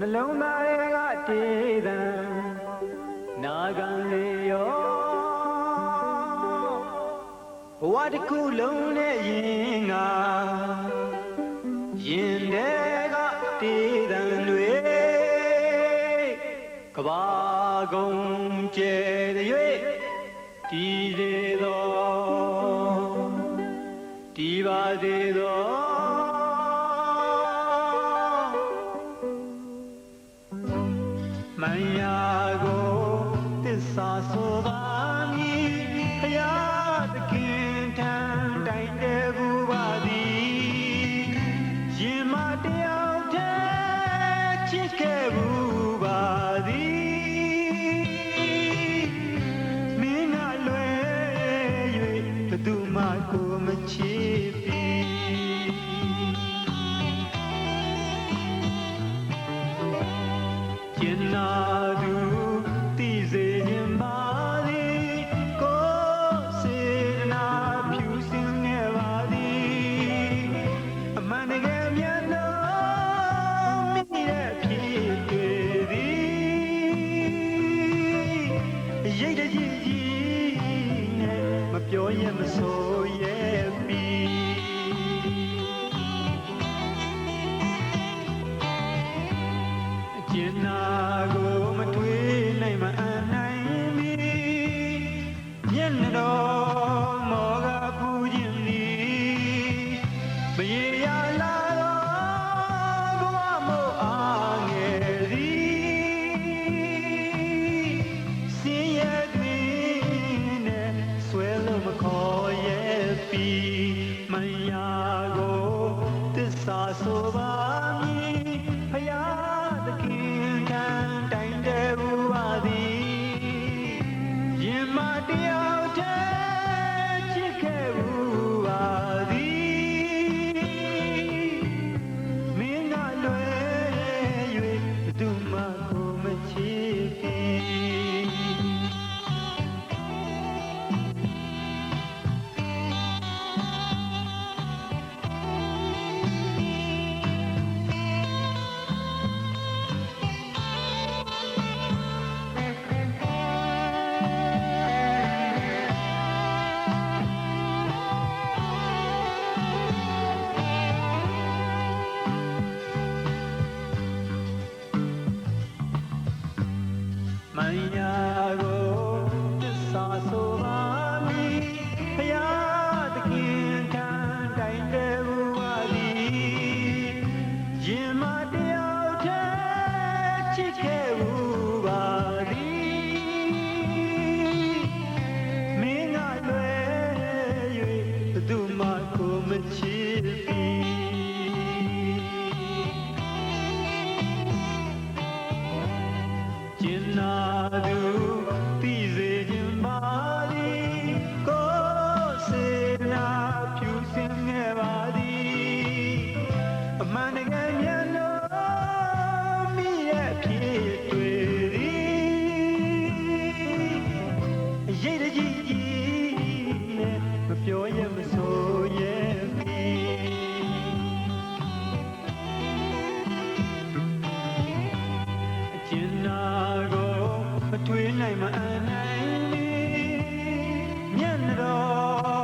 နှလုံးသားတွေကတည်တံနာခံလေရောဘဝတစ်ခုလုံးနဲ့ရင်ငါရင်တွေကတည်တံတွေကဘာကုန်ကျဲတဲ့၍တည်လေသောတည်ပါသေးသော င်နာသူတည်စေခြင်းပါသည်ကိုယ်စေနာဖြူစင်ခဲ့ပါသည်အမှန်တကယ်မျက်လုံးမိရဲ့ဖြစ်တွေသည်ရိတ်တကြီးကြီးနဲ့မပြောရင်မဆို ဆို မန်ယာကိုတစ္ဆာဆိုပါမည်ဖယားသခင်ထံတိုင်တယ်ဘူးပါသည်ရင်မတ အထွေးနိုင်မအနိုင်နေမျက်နှာတော်